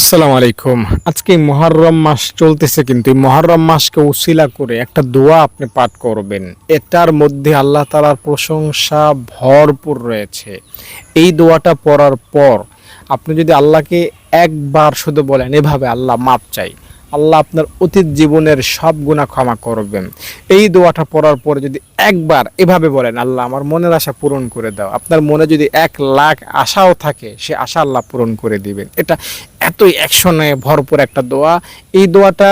আসসালামু আলাইকুম। আজকে মহরম মাস চলতেছে কিন্তু মহরম মাসকে উসিলা করে একটা দোয়া আপনি পাঠ করবেন। এটার মধ্যে আল্লাহ তালার প্রশংসা ভরপুর রয়েছে। এই দোয়াটা পড়ার পর আপনি যদি আল্লাহকে একবার শুধু বলেন, এভাবে আল্লাহ মাপ চাই। আল্লাহ আপনার অতীত জীবনের সব গুণা ক্ষমা করবেন। এই দোয়াটা পড়ার পরে যদি একবার এভাবে বলেন, আল্লাহ আমার মনের আশা পূরণ করে দাও। আপনার মনে যদি এক লাখ আশাও থাকে, সে আশা আল্লাহ পূরণ করে দিবেন। এটা এতই অ্যাকশনে ভরপুর একটা দোয়া। এই দোয়াটা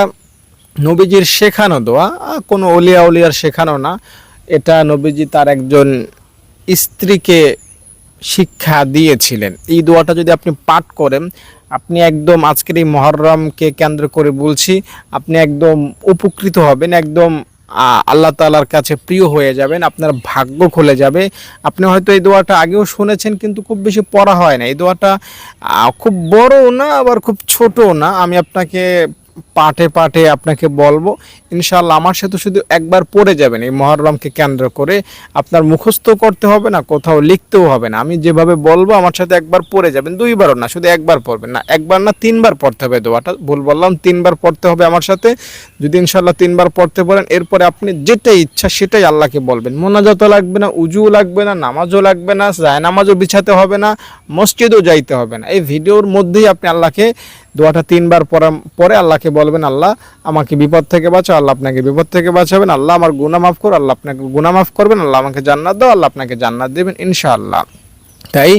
নবীজির শেখানো দোয়া কোনো অলিয়া উলিয়ার শেখানো না। এটা নবীজি তার একজন স্ত্রীকে শিক্ষা দিয়েছিলেন। এই দোয়াটা যদি আপনি পাঠ করেন, আপনি একদম আজকের এই মহরমকে কেন্দ্র করে বলছি, আপনি একদম উপকৃত হবেন, একদম আল্লাহ তালার কাছে প্রিয় হয়ে যাবেন, আপনার ভাগ্য খুলে যাবে। আপনি হয়তো এই দোয়াটা আগেও শুনেছেন, কিন্তু খুব বেশি পড়া হয় না। এই দোয়াটা খুব বড়ও না, আবার খুব ছোটও না। আমি আপনাকে পাঠে পাঠে আপনাকে বলব ইনশাল্লাহ আমার সাথে শুধু একবার পড়ে যাবেন, এই মহরমকে কেন্দ্র করে। আপনার মুখস্থ করতে হবে না, কোথাও লিখতেও হবে না। আমি যেভাবে বলব, আমার সাথে একবার পড়ে যাবেন, দুইবারও না, শুধু একবার পড়বেন না, একবার না, তিনবার পড়তে হবে দোয়াটা। ভুল বললাম, তিনবার পড়তে হবে আমার সাথে। যদি ইনশাল্লাহ তিনবার পড়তে পারেন এরপরে আপনি যেটাই ইচ্ছা সেটাই আল্লাহকে বলবেন। মোনাজাতও লাগবে না, উজুও লাগবে না, নামাজও লাগবে না জায় নামাজও বিছাতে হবে না, মসজিদও যাইতে হবে না। এই ভিডিওর মধ্যেই আপনি আল্লাহকে দোয়াটা তিনবার পড়া পরে আল্লাহকে বলবেন, আল্লাহ, আমাকে বিপদ থেকে বাঁচাও, আল্লাহ আপনাকে বিপদ থেকে বাঁচাবেন, আল্লাহ আমার গুনাহ মাফ করো আল্লাহ আপনাকে গুনাহ মাফ করবেন, আল্লাহ আমাকে জান্নাত দাও, আল্লাহ আপনাকে জান্নাত দেবেন, ইনশাআল্লাহ। তাই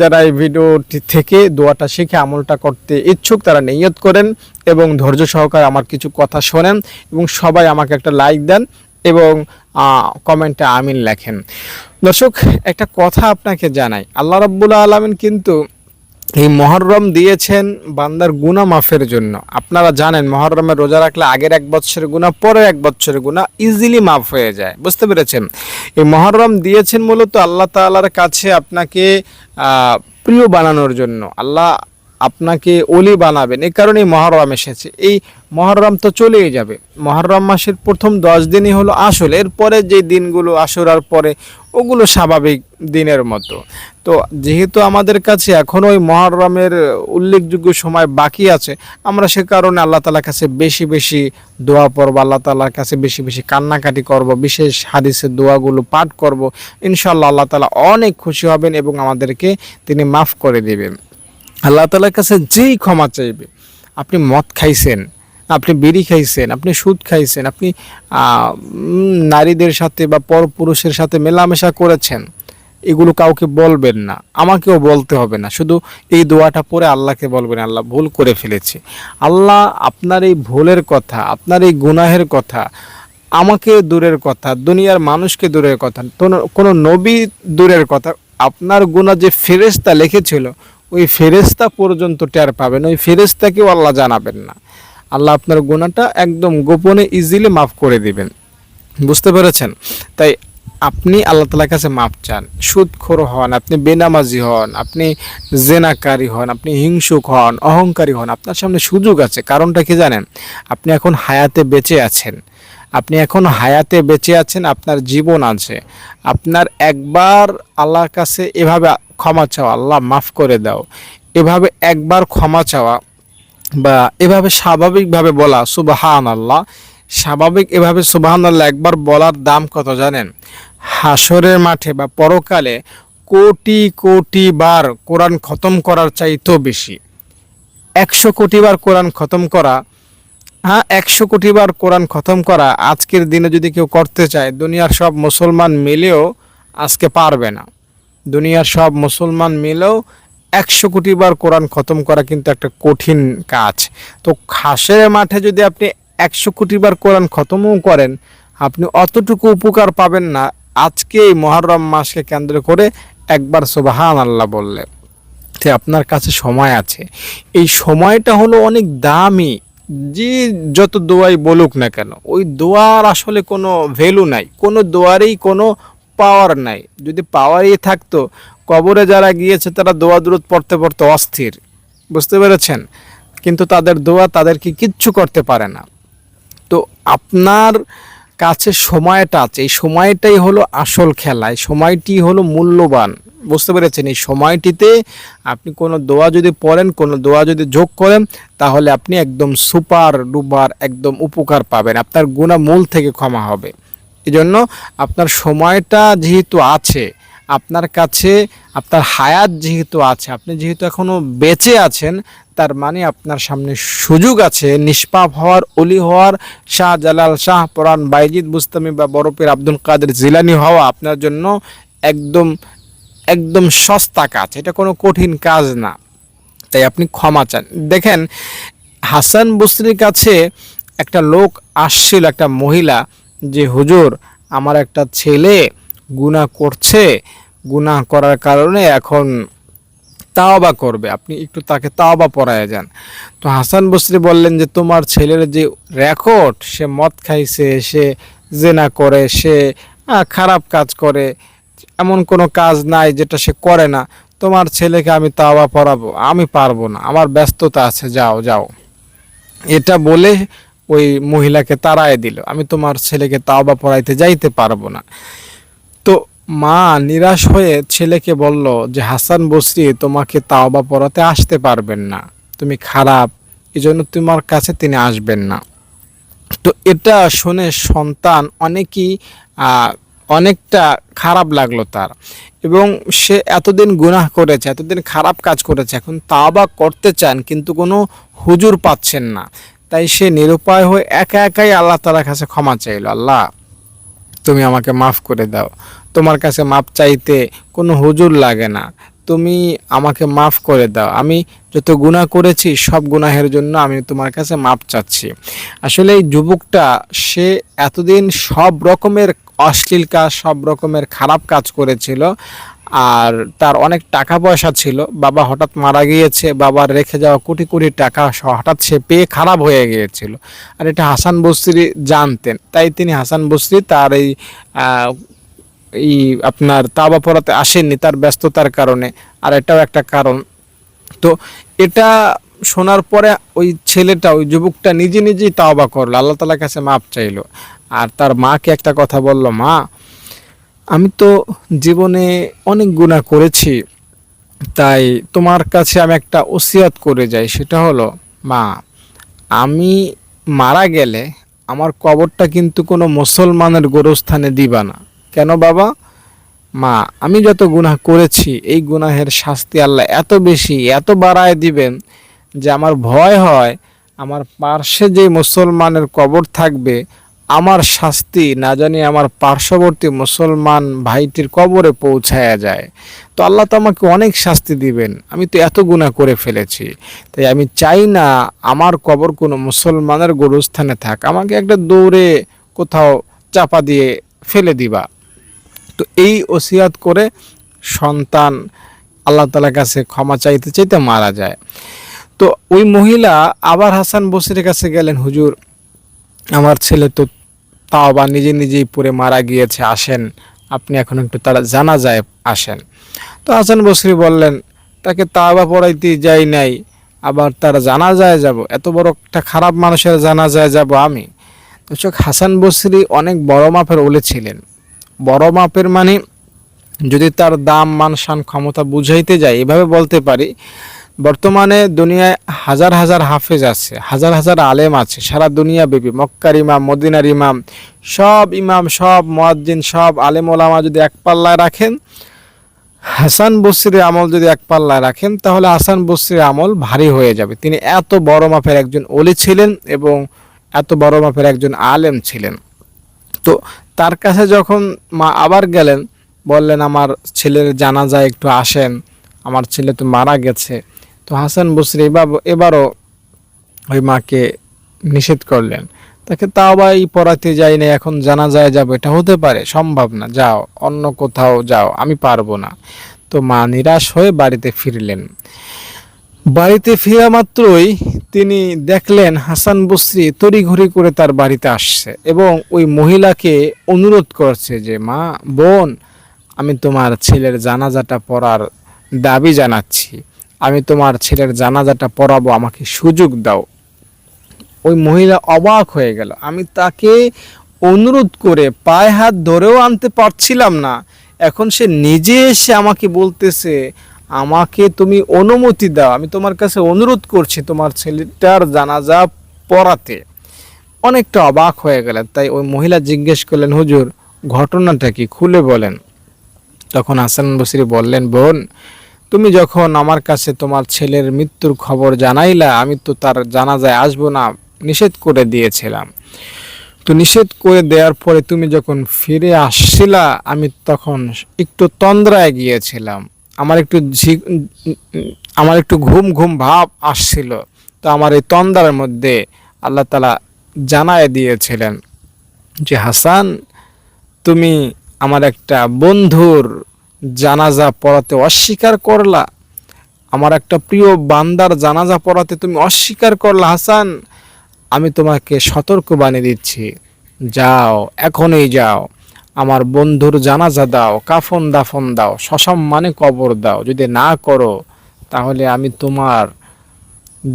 যারা এই ভিডিওটি থেকে দোয়াটা শিখে আমলটা করতে ইচ্ছুক, তারা নিয়ত করেন এবং ধৈর্য সহকারে আমার কিছু কথা শোনেন এবং সবাই আমাকে একটা লাইক দেন এবং কমেন্টে আমিন লেখেন। দর্শক, একটা কথা আপনাকে জানাই। আল্লাহ রাব্বুল আলমিন কিন্তু এই মহরম দিয়েছেন বান্দার গুণা মাফের জন্য। আপনারা জানেন মহরমের রোজা রাখলে আগের এক বছরের গুণা পরের এক বছরের গুণা ইজিলি মাফ হয়ে যায়। বুঝতে পেরেছেন? এই মহরম দিয়েছেন মূলত আল্লাহ তালার কাছে আপনাকে প্রিয় বানানোর জন্য। আল্লাহ আপনাকে অলি বানাবেন। এই কারণেই মহরম এসেছে। এই মহরম তো চলেই যাবে। মহরম মাসের প্রথম দশ দিনই হলো আসল। এরপরে যে দিনগুলো আসরার পরে, ওগুলো স্বাভাবিক দিনের মতো। তো যেহেতু আমাদের কাছে এখনও ওই মহরমের উল্লেখযোগ্য সময় বাকি আছে, আমরা সে কারণে আল্লাহ তালার কাছে বেশি বেশি দোয়া পড়ব, আল্লাহ তালার কাছে বেশি বেশি কান্নাকাটি করব, বিশেষ হাদিসের দোয়াগুলো পাঠ করব। ইনশাল্লাহ আল্লাহ তালা অনেক খুশি হবেন এবং আমাদেরকে তিনি মাফ করে দেবেন। আল্লাহ তালার কাছে যেই ক্ষমা চাইবে, আপনি মদ খাইছেন আপনি বিড়ি খাইছেন, আপনি সুদ খাইছেন, আপনি নারীদের সাথে বা পরপুরুষের সাথে মেলামেশা করেছেন, এগুলো কাউকে বলবেন না, আমাকেও বলতে হবে না। শুধু এই দোয়াটা পরে আল্লাহকে বলবেন, আল্লাহ ভুল করে ফেলেছি। আল্লাহ আপনার এই ভুলের কথা, আপনার এই গুনাহের কথা, আমাকে দূরের কথা, দুনিয়ার মানুষকে দূরের কথা, কোনো- নবী দূরের কথা, আপনার গুণা যে ফেরেস্তা লিখেছিল, ওই ফেরেস্তা পর্যন্ত টের পাবেন, ওই ফেরেস্তাকেও আল্লাহ জানাবেন না। আল্লাহ আপনার গোনাটা একদম গোপনে ইজিলি মাফ করে দিবেন। বুঝতে পেরেছেন? তাই আপনি আল্লাহ তালার কাছে মাপ চান। সুদখোর হন, আপনি বেনামাজি হন, আপনি জেনাকারী হন, আপনি হিংসুক হন, অহংকারী হন, আপনার সামনে সুযোগ আছে। কারণটা কি জানেন? আপনি এখন হায়াতে বেঁচে আছেন। আপনি এখন হায়াতে বেঁচে আছেন, আপনার জীবন আছে। আপনার একবার আল্লাহর কাছে এভাবে ক্ষমা চাওয়া, আল্লাহ মাফ করে দাও। এভাবে একবার ক্ষমা চাওয়া বা এভাবে স্বাভাবিকভাবে বলা সুবাহান আল্লাহ স্বাভাবিক এভাবে সুবাহান আল্লাহ একবার বলার দাম কত জানেন? হাসরের মাঠে বা পরকালে কোটি কোটি বার কোরআন খতম করার চাইতেও বেশি। একশো কোটি বার কোরআন খতম করা হ্যাঁ একশো কোটি বার কোরআন খতম করা আজকের দিনে যদি কেউ করতে চায়, দুনিয়ার সব মুসলমান মিলেও আজকে পারবে না। দুনিয়ার সব মুসলমান মিলেও একশো কোটি বার কোরআন খতম করা কিন্তু একটা কঠিন কাজ। তো খাসের মাঠে যদি আপনি একশো কোটি বার কোরআন খতমও করেন, আপনি অতটুকু উপকার পাবেন না। আজকে এই মহরম মাসকে কেন্দ্র করে একবার সুবাহান আল্লাহ বললে যে আপনার কাছে সময় আছে। এই সময়টা হলো অনেক দামি। যে যত দোয়াই বলুক না কেন, ওই দোয়ার আসলে কোনো ভ্যালু নাই। কোনো দোয়ারেই কোনো পাওয়ার নাই। যদি পাওয়ারই থাকতো কবরে যারা গিয়েছে, তারা দোয়া দূরত পড়তে পড়তে অস্থির। বুঝতে পেরেছেন? কিন্তু তাদের দোয়া তাদেরকে কিচ্ছু করতে পারে না। তো আপনার কাছে সময়টা আছে। এই সময়টাই হলো আসল খেলা। এই সময়টি হলো মূল্যবান। বুঝতে পেরেছেন? এই সময়টিতে আপনি কোনো দোয়া যদি পড়েন, কোনো দোয়া যদি যোগ করেন, তাহলে আপনি একদম সুপার ডুবার একদম উপকার পাবেন। আপনার গুণা মূল থেকে ক্ষমা হবে। এই জন্য আপনার সময়টা যেহেতু আছে আপনার কাছে আপনার হায়াত যেহেতু আছে, আপনি যেহেতু এখনও বেঁচে আছেন, তার মানে আপনার সামনে সুযোগ আছে, নিষ্পাপ হওয়ার, অলি হওয়ার শাহ জালাল শাহ, পরান বাইজিদ বুস্তামি বা বরফের আব্দুল কাদের জিলানি হওয়া আপনার জন্য একদম একদম সস্তা কাজ। এটা কোনো কঠিন কাজ না। তাই আপনি ক্ষমা চান। দেখেন, হাসান বসরির কাছে একটা লোক আসছিল, একটা মহিলা, যে, হুজুর, আমার একটা ছেলে গুনাহ করছে, গুনাহ করার কারণে এখন তাওবা করবে। আপনি একটু তাকে তাওবা পড়ায় যান। তো হাসান বসরি বললেন যে, তোমার ছেলের যে রেকর্ড, সে মদ খাইছে, সে জেনা করে, সে খারাপ কাজ করে, এমন কোনো কাজ নাই যেটা সে করে না। তোমার ছেলেকে আমি তাওবা পড়াবো, আমি পারব না, আমার ব্যস্ততা আছে, যাও যাও। এটা বলে ওই মহিলাকে তাড়ায় দিল। আমি তোমার ছেলেকে তাওবা পড়াইতে যাইতে পারব না। তো মা নিরাশ হয়ে ছেলেকে বলল যে, হাসান বসরি, তোমাকে তাওবা পড়াতে আসতে পারবেন না। তুমি খারাপ এই জন্য তোমার কাছে তিনি আসবেন না। তো এটা শুনে সন্তান অনেকই অনেকটা খারাপ লাগল তার। এবং সে এতদিন গুনাহ করেছে, এতদিন খারাপ কাজ করেছে, এখন তাওবা করতে চান, কিন্তু কোনো হুজুর পাচ্ছেন না। তাই সে নিরুপায় হয়ে একা একাই আল্লাহ তালার কাছে ক্ষমা চাইল। আল্লাহ তুমি আমাকে মাফ করে দাও। তোমার কাছে মাপ চাইতে কোনো হুজুর লাগে না। তুমি আমাকে মাফ করে দাও। আমি যত গুণা করেছি, সব গুনাহের জন্য আমি তোমার কাছে মাপ চাচ্ছি। আসলে এই যুবকটা, সে এতদিন সব রকমের অশ্লীল কাজ, সব রকমের খারাপ কাজ করেছিল। আর তার অনেক টাকা পয়সা ছিল। বাবা হঠাৎ মারা গিয়েছে, বাবার রেখে যাওয়া কোটি কোটি টাকা হঠাৎ সে পেয়ে খারাপ হয়ে গিয়েছিল। আর এটা হাসান বসরি জানতেন, তাই তিনি হাসান বসরি তার এই এই আপনার তাবা পড়াতে আসেননি, তার ব্যস্ততার কারণে। আর এটাও একটা কারণ। তো এটা শোনার পরে ওই ছেলেটা, ওই যুবকটা নিজে নিজেই তাওবা করল, আল্লাহ তালার কাছে মাপ চাইলো। আর তার মাকে একটা কথা বলল, মা আমি তো জীবনে অনেক গুণা করেছি, তাই তোমার কাছে আমি একটা ওসিয়াত করে যাই, সেটা হলো, মা, আমি মারা গেলে আমার কবরটা কিন্তু কোনো মুসলমানের গোরস্থানে দিবা না। কেন বাবা? মা, আমি যত গুনাহ করেছি, এই গুনাহের শাস্তি আল্লাহ এত বেশি, এত বাড়ায় দিবেন যে আমার ভয় হয়, আমার পার্শ্বে যে মুসলমানের কবর থাকবে আমার শাস্তি না জানি আমার পার্শ্ববর্তী মুসলমান ভাইটির কবরে পৌঁছায়া যায়। তো আল্লাহ তো আমাকে অনেক শাস্তি দিবেন। আমি তো এত গুনাহ করে ফেলেছি। তাই আমি চাই না আমার কবর কোনো মুসলমানের গোরস্থানে থাক। আমাকে একটা দৌড়ে কোথাও চাপা দিয়ে ফেলে দিবা। তো এই ওসিয়াত করে সন্তান আল্লাহ তালার কাছে ক্ষমা চাইতে চাইতে মারা যায়। তো ওই মহিলা আবার হাসান বসিরের কাছে গেলেন, হুজুর, আমার ছেলে তো তাও বা নিজে নিজেই পড়ে মারা গিয়েছে, আসেন। আপনি এখন একটু তারা জানা যায় আসেন। তো হাসান বসরি বললেন, তাকে তাওবা পড়াইতে যাই নাই, আবার তার জানা যায় যাব। এত বড় একটা খারাপ মানুষের জানা যায় যাব আমি। দর্শক, হাসান বসরি অনেক বড় মাপের ওলে ছিলেন। বড় মাপের মানে যদি তার দাম, মান, শান, ক্ষমতা বুঝাইতে যায় এভাবে বলতে পারি বর্তমানে দুনিয়ায় হাজার হাজার হাফেজ আছে, হাজার হাজার আলেম আছে, সারা দুনিয়া ব্যাপী। মক্কার ইমাম, মদিনার ইমাম, সব ইমাম, সব মুয়াজ্জিন, সব আলেম ওলামা যদি এক পাল্লায় রাখেন, হাসান বসরির আমল যদি এক পাল্লায় রাখেন, তাহলে হাসান বসরির আমল ভারী হয়ে যাবে। তিনি এত বড় মাপের একজন অলি ছিলেন এবং এত বড় মাপের একজন আলেম ছিলেন। তো তার কাছে যখন মা আবার গেলেন, বললেন, আমার ছেলের জানাজা একটু আসেন, আমার ছেলে তো মারা গেছে। তো হাসান বসরি এবার এবারও ওই মাকে নিষেধ করলেন। তাকে তাও বা এই পড়াতে যাই না এখন জানা যায় যাব, এটা হতে পারে, সম্ভব না, যাও, অন্য কোথাও যাও, আমি পারব না। তো মা নিরাশ হয়ে বাড়িতে ফিরলেন। বাড়িতে ফেরা মাত্রই তিনি দেখলেন হাসান বসরি তড়িঘড়ি করে তার বাড়িতে আসছে এবং ওই মহিলাকে অনুরোধ করছে যে, মা, বোন, আমি তোমার ছেলের জানাজাটা পড়ার দাবি জানাচ্ছি। আমি তোমার ছেলের জানাজাটা পড়াবো, আমাকে সুযোগ দাও। ওই মহিলা অবাক হয়ে গেল। আমি তাকে অনুরোধ করে পায়ে হাত ধরেও আনতে পারছিলাম না। এখন সে নিজে এসে আমাকে বলতেছে, আমাকে তুমি অনুমতি দাও, আমি তোমার কাছে অনুরোধ করছি তোমার ছেলেটার জানাজা পড়াতে। অনেকটা অবাক হয়ে গেলেন। তাই ওই মহিলা জিজ্ঞেস করলেন, হুজুর, ঘটনাটা কি? খুলে বলেন। তখন হাসান বসরি বললেন, বোন তুমি যখন আমার কাছে তোমার ছেলের মৃত্যুর খবর জানাইলা, আমি তো তার জানাজায় আসব না, নিষেধ করে দিয়েছিলাম। তো নিষেধ করে দেওয়ার পরে তুমি যখন ফিরে আসছিলা, আমি তখন একটু তন্দ্রায় গিয়েছিলাম। আমার একটু আমার একটু ঘুম ঘুম ভাব আসছিল। তো আমার এই তন্দ্রার মধ্যে আল্লাহ তালা জানায় দিয়েছিলেন যে, হাসান, তুমি আমার একটা বন্ধুর জানাজা পড়াতে অস্বীকার করলা। আমার একটা প্রিয় বান্দার জানাজা পড়াতে তুমি অস্বীকার করলা, হাসান। আমি তোমাকে সতর্ক বানিয়ে দিচ্ছি। যাও, এখনই যাও। আমার বন্ধুর জানাজা দাও, কাফন দাফন দাও, সসম্মানে কবর দাও। যদি না করো, তাহলে আমি তোমার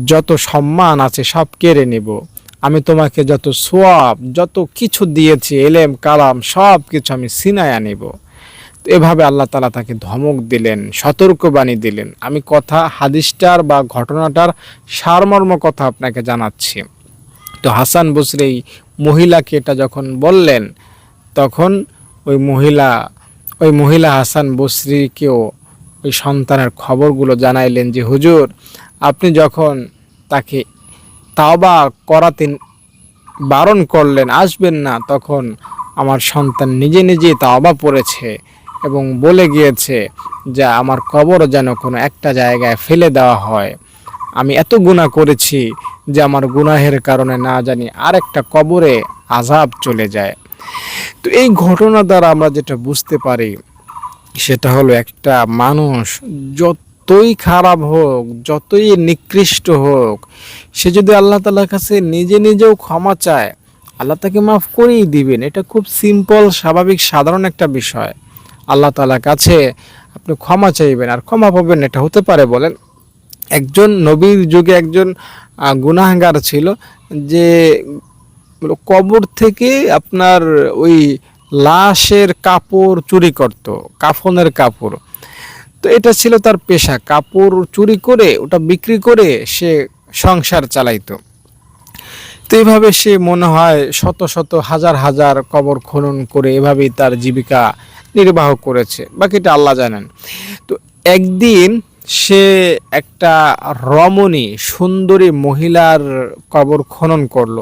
যত সম্মান আছে সব কেড়ে নেব। আমি তোমাকে যত সোয়াব, যত কিছু দিয়েছি, এলেম, কালাম সব কিছু আমি সিনায় আনিব। এভাবে আল্লাহ তালা তাকে ধমক দিলেন, সতর্কবাণী দিলেন। আমি কথা, হাদিসটার বা ঘটনাটার সারমর্ম কথা আপনাকে জানাচ্ছি। তো হাসান বসরি এই মহিলাকে এটা যখন বললেন, তখন ওই মহিলা ওই মহিলা হাসান বসরিকেও ওই সন্তানের খবরগুলো জানাইলেন যে, হুজুর, আপনি যখন তাকে তাওবা করাতে বারণ করলেন, আসবেন না, তখন আমার সন্তান নিজে নিজে তাওবা পড়েছে। এবং বলে গিয়েছে যে আমার কবর যেন কোনো একটা জায়গায় ফেলে দেওয়া হয়। আমি এত গুনাহ করেছি যে আমার গুনাহের কারণে না জানি আর একটা কবরে আজাব চলে যায়। তো এই ঘটনা দ্বারা আমরা যেটা বুঝতে পারি, সেটা হলো একটা মানুষ যতই খারাপ হোক, যতই নিকৃষ্ট হোক, সে যদি আল্লাহ তালার কাছে নিজে নিজেও ক্ষমা চায়, আল্লাহ তাকে মাফ করেই দিবেন। এটা খুব সিম্পল স্বাভাবিক, সাধারণ একটা বিষয়। আল্লাহ তালার কাছে আপনি ক্ষমা চাইবেন আর ক্ষমা পাবেন এটা হতে পারে বলেন, একজন নবীর যুগে একজন গুনাহগার ছিল যে কবর থেকে আপনার ওই লাশের কাপড় চুরি করত, কাফনের কাপড়। তো এটা ছিল তার পেশা, কাপড় চুরি করে, ওটা বিক্রি করে সে সংসার চালাইতো। তো এইভাবে সে মনে হয় শত শত, হাজার হাজার কবর খনন করে এভাবেই তার জীবিকা নির্বাহ করেছে। বাকিটা আল্লাহ জানেন। তো একদিন সে একটা রমণী, সুন্দরী মহিলার কবর খনন করল।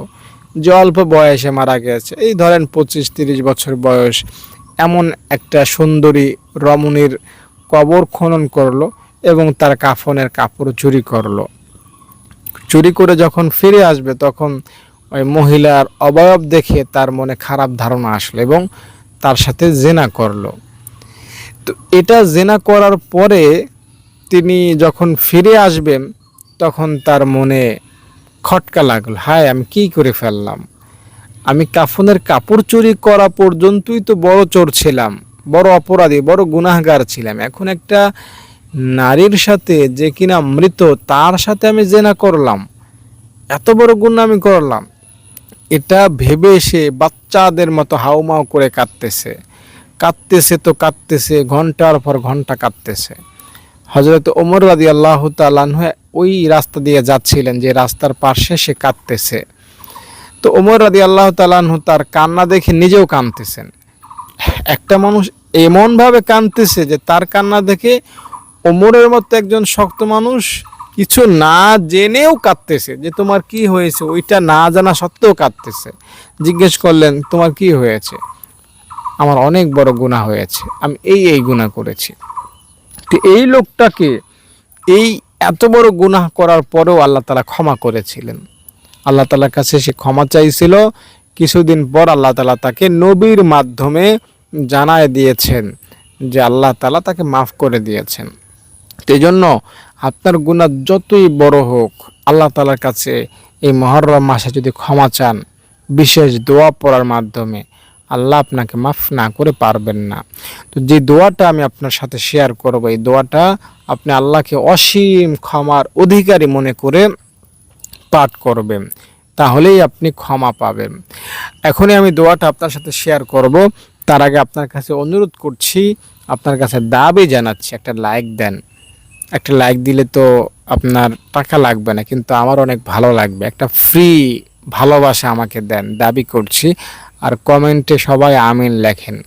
যে অল্প বয়সে মারা গেছে। এই ধরেন পঁচিশ তিরিশ বছর বয়স। এমন একটা সুন্দরী রমণীর কবর খনন করল এবং তার কাফনের কাপড় চুরি করল। চুরি করে যখন ফিরে আসবে, তখন ওই মহিলার অবয়ব দেখে তার মনে খারাপ ধারণা আসলো এবং তার সাথে জেনা করল। তো এটা জেনা করার পরে তিনি যখন ফিরে আসবেন, তখন তার মনে খটকা লাগল, হায়, আমি কি করে ফেললাম? আমি কাফনের কাপড় চুরি করা পর্যন্তই তো বড় চোর ছিলাম, বড় অপরাধী, বড় গুনাহগার ছিলাম। এখন একটা নারীর সাথে যে কিনা মৃত, তার সাথে আমি জেনা করলাম। এত বড় গুণা আমি করলাম। এটা ভেবে সে বাচ্চাদের মতো হাউমাউ করে কাঁদতেছে। কাঁদতেছে তো কাঁদতেছে, ঘণ্টার পর ঘণ্টা কাঁদতেছে। হজরত ওমর রাদি আল্লাহ তালাহ ওই রাস্তা দিয়ে যাচ্ছিলেন যে রাস্তার পাশে সে কাঁদতেছে। তো ওমর রাদি আল্লাহ তালাহ তার কান্না দেখে নিজেও কাঁদতেছেন। একটা মানুষ এমনভাবে কাঁদতেছে যে তার কান্না দেখে ওমরের মতো একজন শক্ত মানুষ কিছু না জেনেও কাঁদতেছে যে তোমার কি হয়েছে, ওইটা না জানা সত্ত্বেও কাঁদতেছে। জিজ্ঞেস করলেন, তোমার কি হয়েছে? আমার অনেক বড় গুণা হয়েছে, আমি এই এই গুণা করেছি। তো এই লোকটাকে এই এত বড় গুনাহ করার পরেও আল্লাহ তালা ক্ষমা করেছিলেন। আল্লাহ তালার কাছে সে ক্ষমা চাইছিল। কিছুদিন পর আল্লাহ তালা তাকে নবীর মাধ্যমে জানায় দিয়েছেন যে আল্লাহ তালা তাকে মাফ করে দিয়েছেন। এই জন্য আপনার গুণা যতই বড় হোক, আল্লাহ তালার কাছে এই মহরম মাসে যদি ক্ষমা চান, বিশেষ দোয়া পড়ার মাধ্যমে, আল্লাহ আপনাকে মাফ না করে পারবেন না। তো যে দোয়াটা আমি আপনার সাথে শেয়ার করব, এই দোয়াটা আপনি আল্লাহকে অসীম ক্ষমার অধিকারী মনে করে পাঠ করবেন, তাহলেই আপনি ক্ষমা পাবেন। এখনই আমি দোয়াটা আপনার সাথে শেয়ার করব। তার আগে আপনার কাছে অনুরোধ করছি, আপনার কাছে দাবি জানাচ্ছি, একটা লাইক দেন। একটা লাইক দিলে তো আপনার টাকা লাগবে না, কিন্তু আমার অনেক ভালো লাগবে। একটা ফ্রি ভালোবাসা আমাকে দেন, দাবি করছি। আর কমেন্টে সবাই আমিন লেখেন।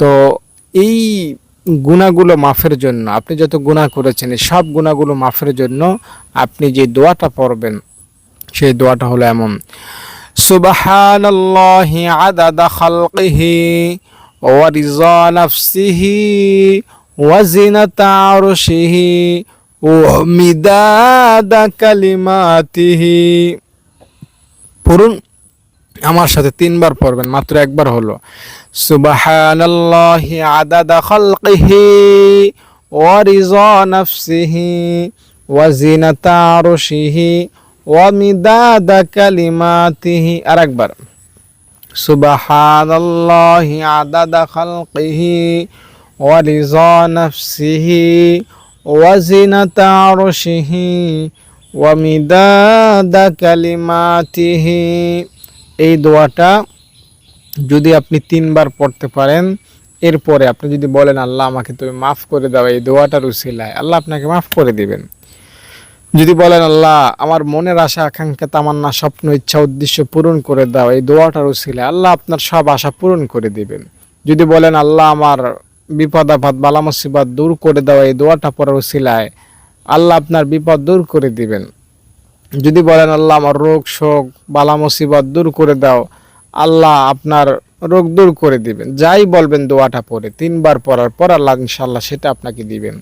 তো এই গুণাগুলো মাফের জন্য, আপনি যত গুণা করেছেন সব গুণাগুলো মাফের জন্য আপনি যে দোয়াটা পড়বেন, সেই দোয়াটা হলো এমন নাফসিহি আরশিহি ওয়া মিদাদা কালিমাতিহি পড়ুন আমার সাথে তিনবার পড়বেন, মাত্র একবার হলো। সুবহানাল্লাহি আদাদা খালকিহি ওয়া রিজা নাফসিহি ওয়া জিনাতা আরশিহি ওয়া মিদাদা কালিমাতিহি। আরেকবার সুবহানাল্লাহি আদাদা খালকিহি ওয়া জিনাতা আরশিহি ওয়া মিদাদা কালিমাতিহি এই দোয়াটা যদি আপনি তিনবার পড়তে পারেন, এরপরে আপনি যদি বলেন, আল্লাহ, আমাকে তুমি মাফ করে দাও এই দোয়াটার উসিলায়। আল্লাহ আপনাকে মাফ করে দিবেন। যদি বলেন, আল্লাহ, আমার মনের আশা, আকাঙ্ক্ষা, তামান্না, স্বপ্ন, ইচ্ছা, উদ্দেশ্য পূরণ করে দাও এই দোয়াটার উসিলায়। আল্লাহ আপনার সব আশা পূরণ করে দিবেন। যদি বলেন, আল্লাহ, আমার বিপদ আপদ বালা মুসিবত দূর করে দাও, এই দোয়াটা পড়ার উসিলায়। আল্লাহ আপনার বিপদ দূর করে দিবেন। যদি বলেন, আল্লাহ, আমার রোগ, শোক, বালা মুসিবত দূর করে দাও। আল্লাহ আপনার রোগ দূর করে দিবেন। যাই বলবেন দোয়াটা পড়ে, তিনবার পড়ার পর আল্লাহ ইনশাল্লাহ সেটা আপনাকে দিবেন।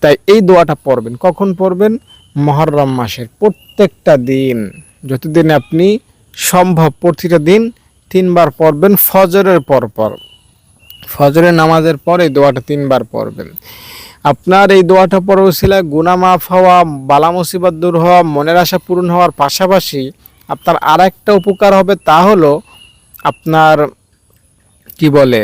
তাই এই দোয়াটা পড়বেন। কখন পড়বেন? মহরম মাসের প্রত্যেকটা দিন। যতদিন আপনি সম্ভব প্রতিটা দিন তিনবার পড়বেন, ফজরের পর পর ফজরের নামাজের পরে দোয়াটা তিনবার পড়বেন। আপনার এই দোয়াটা পড়া উসিলায় গুনা মাফ হওয়া, বালা মুসিবত দূর হওয়া, মনের আশা পূরণ হওয়ার পাশাপাশি আপনার আর একটা উপকার হবে তা হলো আপনার, কি বলে,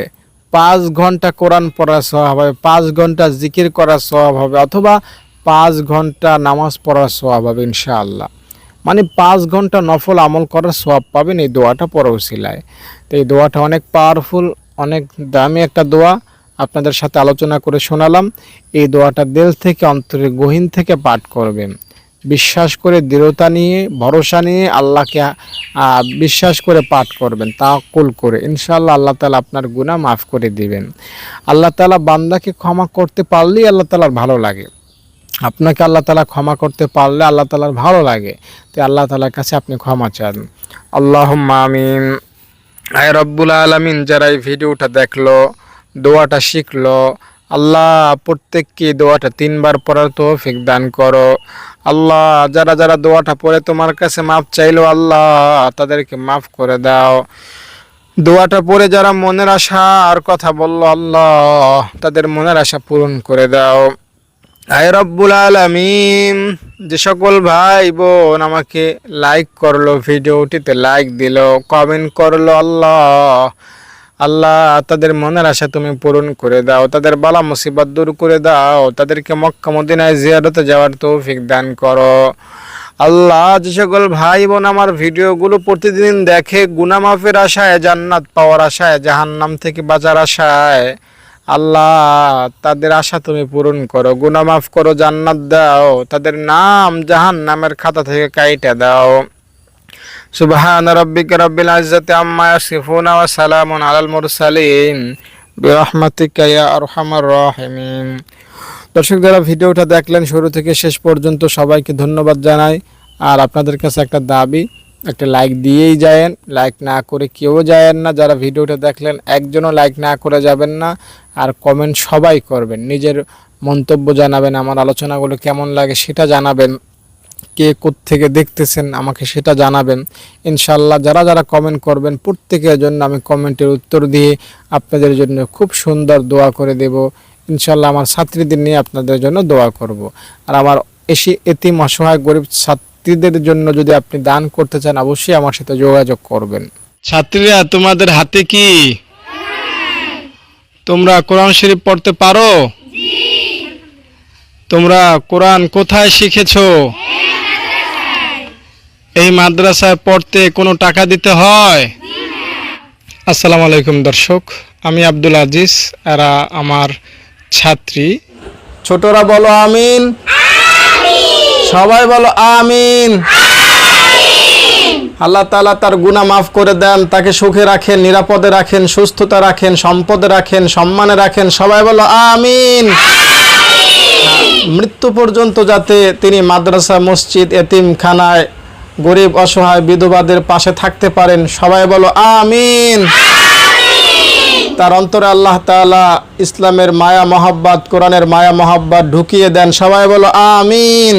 পাঁচ ঘণ্টা কোরআন পড়ার স্বভাব হবে, পাঁচ ঘণ্টা জিকির করার স্বভাব হবে অথবা পাঁচ ঘণ্টা নামাজ পড়ার স্বভাব হবে ইনশাআল্লাহ। মানে পাঁচ ঘণ্টা নফল আমল করার সওয়াব পাবেন এই দোয়াটা পড়া উসিলায় তো এই দোয়াটা অনেক পাওয়ারফুল অনেক দামি একটা দোয়া আপনাদের সাথে আলোচনা করে শোনালাম। এই দোয়াটা দিল থেকে অন্তরের গহীন থেকে পাঠ করবেন। বিশ্বাস করে, দৃঢ়তা নিয়ে, ভরসা নিয়ে আল্লাহকে বিশ্বাস করে পাঠ করবেন তা কুল করে। ইনশাল্লাহ আল্লাহ তালা আপনার গুনাহ মাফ করে দিবেন। আল্লাহ তালা বান্দাকে ক্ষমা করতে পারলেই আল্লাহ তালার ভালো লাগে। আপনাকে আল্লাহ তালা ক্ষমা করতে পারলে আল্লাহ তালার ভালো লাগে। তো আল্লাহ তালার কাছে আপনি ক্ষমা চান। আল্লাহ আমিন। আয় রব্বুল আলমিন যারা এই ভিডিওটা দেখল, দোয়াটা শিখলো, আল্লাহ প্রত্যেককে দোয়াটা তিনবার পড়ার তৌফিক দান করো। আল্লাহ, যারা যারা দোয়াটা পড়ে তোমার কাছে মাফ চাইলো, আল্লাহ তাদেরকে মাফ করে দাও। দোয়াটা পড়ে যারা মনের আশা আর কথা বলল, আল্লাহ তাদের মনের আশা পূরণ করে দাও। আয় রব্বুল আলামিন। যে সকল ভাই বোন আমাকে লাইক করল, ভিডিওটিতে লাইক দিল কমেন্ট করল, আল্লাহ আল্লাহ, তাদের মনের আশা তুমি পূরণ করে দাও, তাদের বালা মুসিবত দূর করে দাও, তাদেরকে মক্কা মদিনায় জিয়ারতে যাওয়ার তৌফিক দান করো। আল্লাহ, যে সকল ভাই বোন আমার ভিডিওগুলো প্রতিদিন দেখে, গুনামাফের আশায়, জান্নাত পাওয়ার আশায়, জাহান্নাম থেকে বাঁচার আশায় আল্লাহ, তাদের আশা তুমি পূরণ করো, গুনাহ মাফ করো, জান্নাত দাও, তাদের নাম জাহান নামের খাতা থেকে কাইটা দাও। সুবহান রাব্বিকা রাব্বিল ইজ্জাতি আম্মা ইয়াসিফুন ওয়া সালামুন আলাল মুরসালিন। বিরহমাতিকা ইয়া আরহামার রাহিমিন। দর্শক যারা ভিডিওটা দেখলেন, শুরু থেকে শেষ পর্যন্ত সবাইকে ধন্যবাদ জানাই। আর আপনাদের কাছে একটা দাবি একটা লাইক দিয়েই যায়েন। লাইক না করে কেউ যায়েন না। যারা ভিডিওটা দেখলেন, একজনও লাইক না করে যাবেন না। আর কমেন্ট সবাই করবেন। নিজের মন্তব্য জানাবেন, আমার আলোচনাগুলো কেমন লাগে সেটা জানাবেন। কে থেকে দেখতেছেন, আমাকে সেটা জানাবেন। ইনশাল্লাহ যারা যারা কমেন্ট করবেন, প্রত্যেকের জন্য আমি কমেন্টের উত্তর দিয়ে আপনাদের জন্য খুব সুন্দর দোয়া করে দেব। ইনশাল্লাহ আমার ছাত্রীদের নিয়ে আপনাদের জন্য দোয়া করব। আর আমার এসে এতিম অসহায় গরিব ছাত্রীদের জন্য যদি আপনি দান করতে চান অবশ্যই আমার সাথে যোগাযোগ করবেন। ছাত্রীরা তোমাদের হাতে কি? তোমরা কোরআন শরীফ পড়তে পারো? তোমরা কোরআন কোথায় শিখেছো? এই মাদ্রাসায় পড়তে কোনো টাকা দিতে হয়? আসসালামু আলাইকুম দর্শক আমি আব্দুল আজিজ এরা আমার ছাত্রী। ছোটরা বলো আমিন। সবাই বলো আমিন। আল্লাহ তাআলা তার গুনাহ মাফ করে দেন, তাকে সুখে রাখেন, নিরাপদে রাখেন, সুস্থতা রাখেন, সম্পদে রাখেন, সম্মানে রাখেন, সবাই বলো আমিন। মৃত্যু পর্যন্ত যাতে তিনি মাদ্রাসা, মসজিদ, এতিমখানায় গরিব, অসহায়, বিধবাদের পাশে থাকতে পারেন, সবাই বলো আমিন। তার অন্তরে আল্লাহ তাআলা ইসলামের মায়া মহাব্বাত, কোরআনের মায়া মহাব্বাত ঢুকিয়ে দেন, সবাই বলো আমিন।